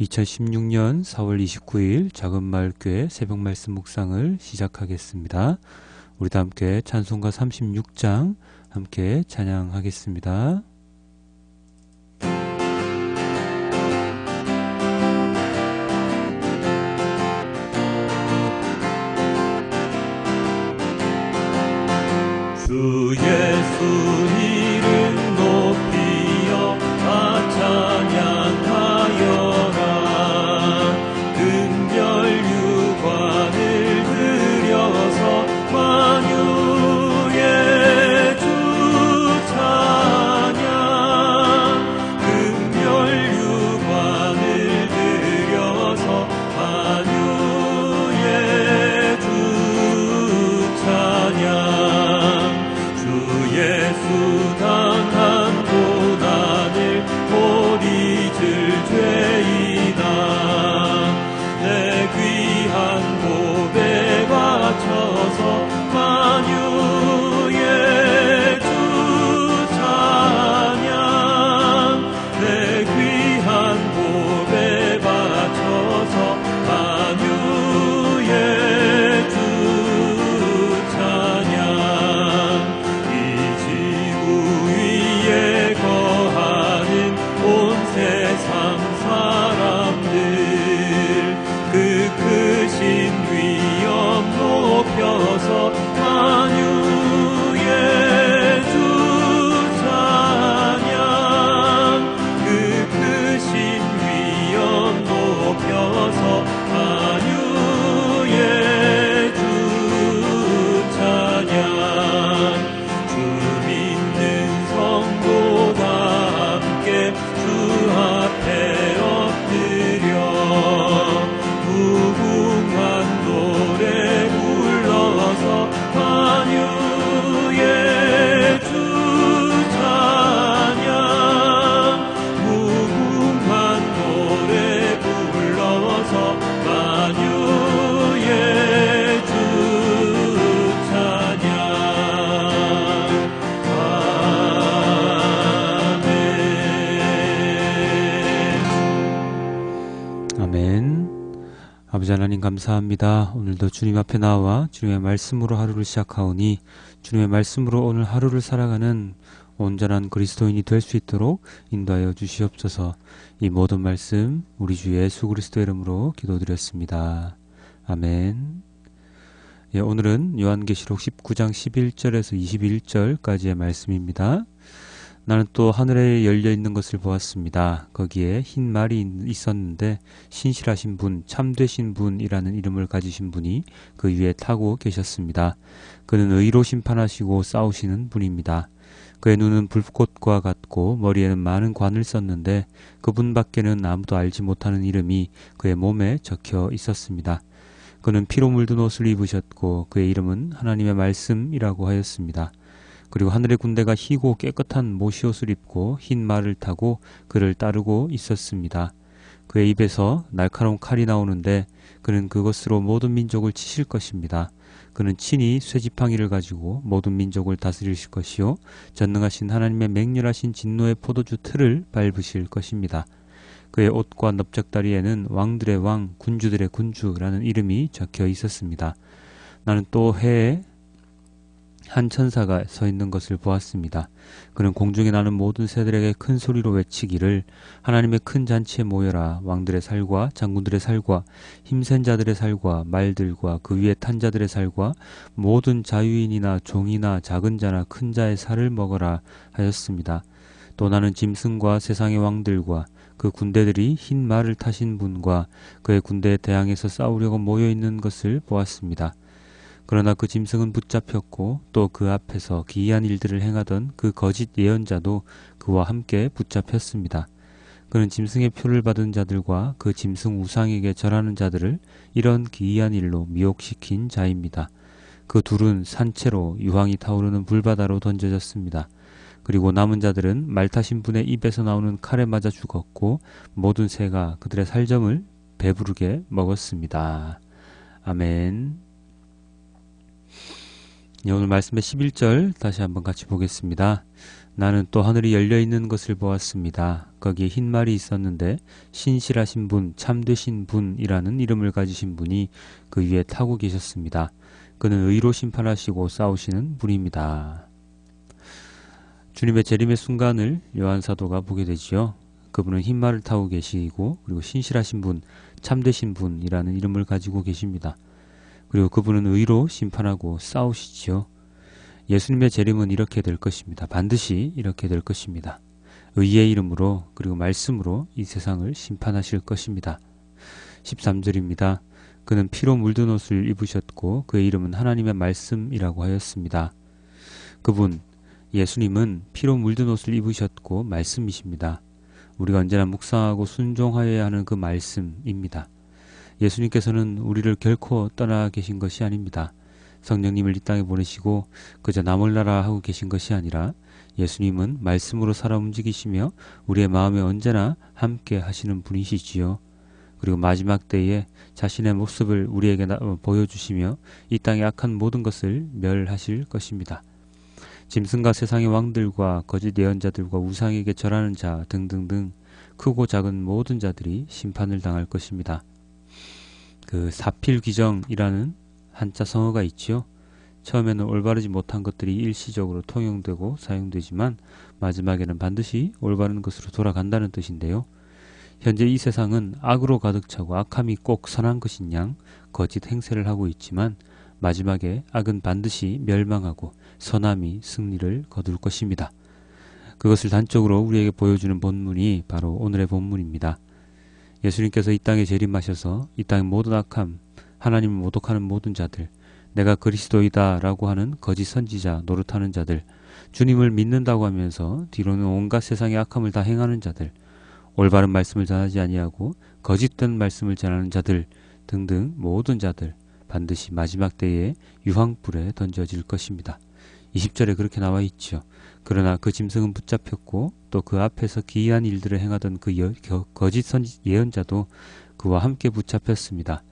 2016년 4월 29일 작은 마을교회 새벽 말씀 묵상을 시작하겠습니다. 우리 다 함께 찬송가 36장 함께 찬양하겠습니다. 하나님 감사합니다. 오늘도 주님 앞에 나와 주님의 말씀으로 하루를 시작하오니 주님의 말씀으로 오늘 하루를 살아가는 온전한 그리스도인이 될 수 있도록 인도하여 주시옵소서. 이 모든 말씀 우리 주 예수 그리스도 이름으로 기도드렸습니다. 아멘. 예, 오늘은 요한계시록 19장 11절에서 21절까지의 말씀입니다. 나는 또 하늘에 열려 있는 것을 보았습니다. 거기에 흰 말이 있었는데 신실하신 분, 참되신 분이라는 이름을 가지신 분이 그 위에 타고 계셨습니다. 그는 의로 심판하시고 싸우시는 분입니다. 그의 눈은 불꽃과 같고 머리에는 많은 관을 썼는데 그분밖에는 아무도 알지 못하는 이름이 그의 몸에 적혀 있었습니다. 그는 피로 물든 옷을 입으셨고 그의 이름은 하나님의 말씀이라고 하였습니다. 그리고 하늘의 군대가 희고 깨끗한 모시옷을 입고 흰 말을 타고 그를 따르고 있었습니다. 그의 입에서 날카로운 칼이 나오는데 그는 그것으로 모든 민족을 치실 것입니다. 그는 친히 쇠지팡이를 가지고 모든 민족을 다스리실 것이요 전능하신 하나님의 맹렬하신 진노의 포도주 틀을 밟으실 것입니다. 그의 옷과 넓적다리에는 왕들의 왕, 군주들의 군주라는 이름이 적혀 있었습니다. 나는 또 해에 한 천사가 서 있는 것을 보았습니다. 그는 공중에 나는 모든 새들에게 큰 소리로 외치기를 하나님의 큰 잔치에 모여라 왕들의 살과 장군들의 살과 힘센 자들의 살과 말들과 그 위에 탄 자들의 살과 모든 자유인이나 종이나 작은 자나 큰 자의 살을 먹어라 하였습니다. 또 나는 짐승과 세상의 왕들과 그 군대들이 흰 말을 타신 분과 그의 군대에 대항해서 싸우려고 모여 있는 것을 보았습니다. 그러나 그 짐승은 붙잡혔고 또 그 앞에서 기이한 일들을 행하던 그 거짓 예언자도 그와 함께 붙잡혔습니다. 그는 짐승의 표를 받은 자들과 그 짐승 우상에게 절하는 자들을 이런 기이한 일로 미혹시킨 자입니다. 그 둘은 산채로 유황이 타오르는 불바다로 던져졌습니다. 그리고 남은 자들은 말 타신 분의 입에서 나오는 칼에 맞아 죽었고 모든 새가 그들의 살점을 배부르게 먹었습니다. 아멘. 예, 오늘 말씀의 11절 다시 한번 같이 보겠습니다. 나는 또 하늘이 열려 있는 것을 보았습니다. 거기에 흰 말이 있었는데 신실하신 분, 참되신 분이라는 이름을 가지신 분이 그 위에 타고 계셨습니다. 그는 의로 심판하시고 싸우시는 분입니다. 주님의 재림의 순간을 요한 사도가 보게 되지요. 그분은 흰 말을 타고 계시고 그리고 신실하신 분, 참되신 분이라는 이름을 가지고 계십니다. 그리고 그분은 의로 심판하고 싸우시지요. 예수님의 재림은 이렇게 될 것입니다. 반드시 이렇게 될 것입니다. 의의 이름으로 그리고 말씀으로 이 세상을 심판하실 것입니다. 13절입니다. 그는 피로 물든 옷을 입으셨고 그의 이름은 하나님의 말씀이라고 하였습니다. 그분 예수님은 피로 물든 옷을 입으셨고 말씀이십니다. 우리가 언제나 묵상하고 순종하여야 하는 그 말씀입니다. 예수님께서는 우리를 결코 떠나 계신 것이 아닙니다. 성령님을 이 땅에 보내시고 그저 나몰라라 하고 계신 것이 아니라 예수님은 말씀으로 살아 움직이시며 우리의 마음에 언제나 함께 하시는 분이시지요. 그리고 마지막 때에 자신의 모습을 우리에게 어, 보여주시며 이 땅의 악한 모든 것을 멸하실 것입니다. 짐승과 세상의 왕들과 거짓 예언자들과 우상에게 절하는 자 등등등 크고 작은 모든 자들이 심판을 당할 것입니다. 그 사필귀정이라는 한자 성어가 있지요. 처음에는 올바르지 못한 것들이 일시적으로 통용되고 사용되지만 마지막에는 반드시 올바른 것으로 돌아간다는 뜻인데요. 현재 이 세상은 악으로 가득 차고 악함이 꼭 선한 것인 양 거짓 행세를 하고 있지만 마지막에 악은 반드시 멸망하고 선함이 승리를 거둘 것입니다. 그것을 단적으로 우리에게 보여주는 본문이 바로 오늘의 본문입니다. 예수님께서 이 땅에 재림하셔서 이 땅의 모든 악함, 하나님을 모독하는 모든 자들, 내가 그리스도이다 라고 하는 거짓 선지자 노릇하는 자들, 주님을 믿는다고 하면서 뒤로는 온갖 세상의 악함을 다 행하는 자들, 올바른 말씀을 전하지 아니하고 거짓된 말씀을 전하는 자들 등등 모든 자들 반드시 마지막 때에 유황불에 던져질 것입니다. 20절에 그렇게 나와 있죠. 그러나 그 짐승은 붙잡혔고 또 그 앞에서 기이한 일들을 행하던 그 여, 겨, 거짓 선 예언자도 그와 함께 붙잡혔습니다.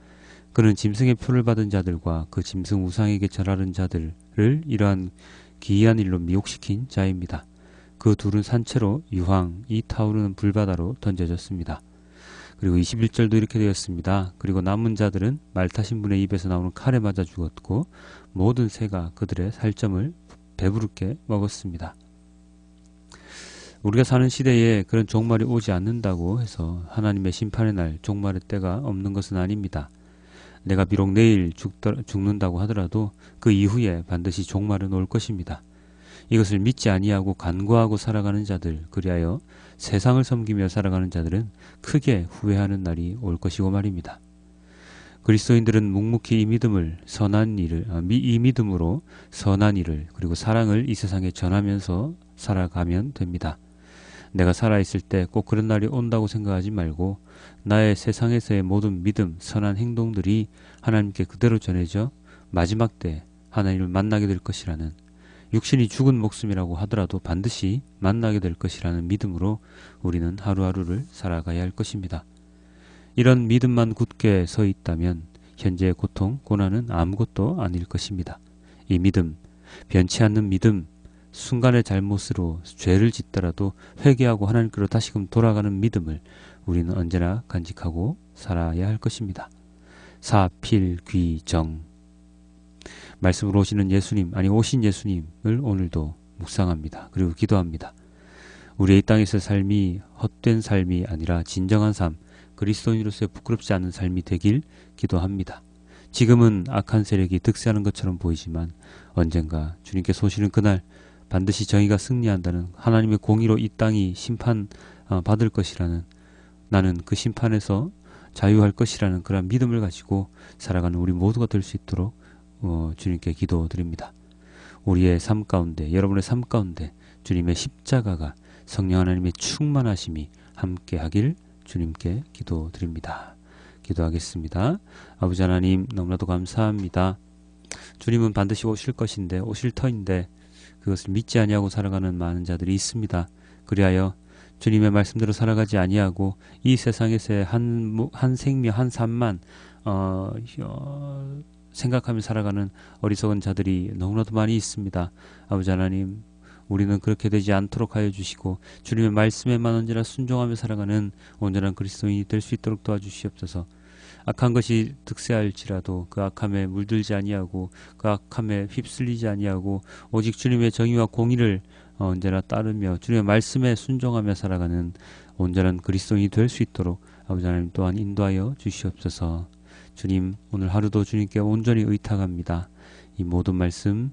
그는 짐승의 표를 받은 자들과 그 짐승 우상에게 절하는 자들을 이러한 기이한 일로 미혹시킨 자입니다. 그 둘은 산채로 유황, 이 타오르는 불바다로 던져졌습니다. 그리고 21절도 이렇게 되었습니다. 그리고 남은 자들은 말 타신 분의 입에서 나오는 칼에 맞아 죽었고 모든 새가 그들의 살점을 배부르게 먹었습니다. 우리가 사는 시대에 그런 종말이 오지 않는다고 해서 하나님의 심판의 날 종말의 때가 없는 것은 아닙니다. 내가 비록 내일 죽더, 죽는다고 하더라도 그 이후에 반드시 종말은 올 것입니다. 이것을 믿지 아니하고 간과하고 살아가는 자들 그리하여 세상을 섬기며 살아가는 자들은 크게 후회하는 날이 올 것이고 말입니다. 그리스도인들은 묵묵히 이 믿음을 선한 일을 아, 이 믿음으로 선한 일을 그리고 사랑을 이 세상에 전하면서 살아가면 됩니다. 내가 살아있을 때 꼭 그런 날이 온다고 생각하지 말고 나의 세상에서의 모든 믿음, 선한 행동들이 하나님께 그대로 전해져 마지막 때 하나님을 만나게 될 것이라는 육신이 죽은 목숨이라고 하더라도 반드시 만나게 될 것이라는 믿음으로 우리는 하루하루를 살아가야 할 것입니다. 이런 믿음만 굳게 서 있다면 현재의 고통, 고난은 아무것도 아닐 것입니다. 이 믿음, 변치 않는 믿음, 순간의 잘못으로 죄를 짓더라도 회개하고 하나님께로 다시금 돌아가는 믿음을 우리는 언제나 간직하고 살아야 할 것입니다. 사 필 귀 정 말씀으로 오시는 예수님, 아니 오신 예수님을 오늘도 묵상합니다. 그리고 기도합니다. 우리의 이 땅에서 삶이 헛된 삶이 아니라 진정한 삶, 그리스도인으로서의 부끄럽지 않은 삶이 되길 기도합니다. 지금은 악한 세력이 득세하는 것처럼 보이지만 언젠가 주님께서 오시는 그날 반드시 정의가 승리한다는 하나님의 공의로 이 땅이 심판 어, 받을 것이라는 나는 그 심판에서 자유할 것이라는 그런 믿음을 가지고 살아가는 우리 모두가 될 수 있도록 어, 주님께 기도드립니다. 우리의 삶 가운데 여러분의 삶 가운데 주님의 십자가가 성령 하나님의 충만하심이 함께 하길 주님께 기도드립니다. 기도하겠습니다. 아버지 하나님 너무나도 감사합니다. 주님은 반드시 오실 것인데 오실 터인데 그것을 믿지 아니하고 살아가는 많은 자들이 있습니다. 그리하여 주님의 말씀대로 살아가지 아니하고 이 세상에서의 한, 한 생명 한 삶만 어, 어, 생각하며 살아가는 어리석은 자들이 너무나도 많이 있습니다. 아버지 하나님 우리는 그렇게 되지 않도록 하여 주시고 주님의 말씀에만 언제나 순종하며 살아가는 온전한 그리스도인이 될 수 있도록 도와주시옵소서. 악한 것이 득세할지라도 그 악함에 물들지 아니하고 그 악함에 휩쓸리지 아니하고 오직 주님의 정의와 공의를 어, 언제나 따르며 주님의 말씀에 순종하며 살아가는 온전한 그리스도인이 될 수 있도록 아버지 하나님 또한 인도하여 주시옵소서. 주님 오늘 하루도 주님께 온전히 의탁합니다. 이 모든 말씀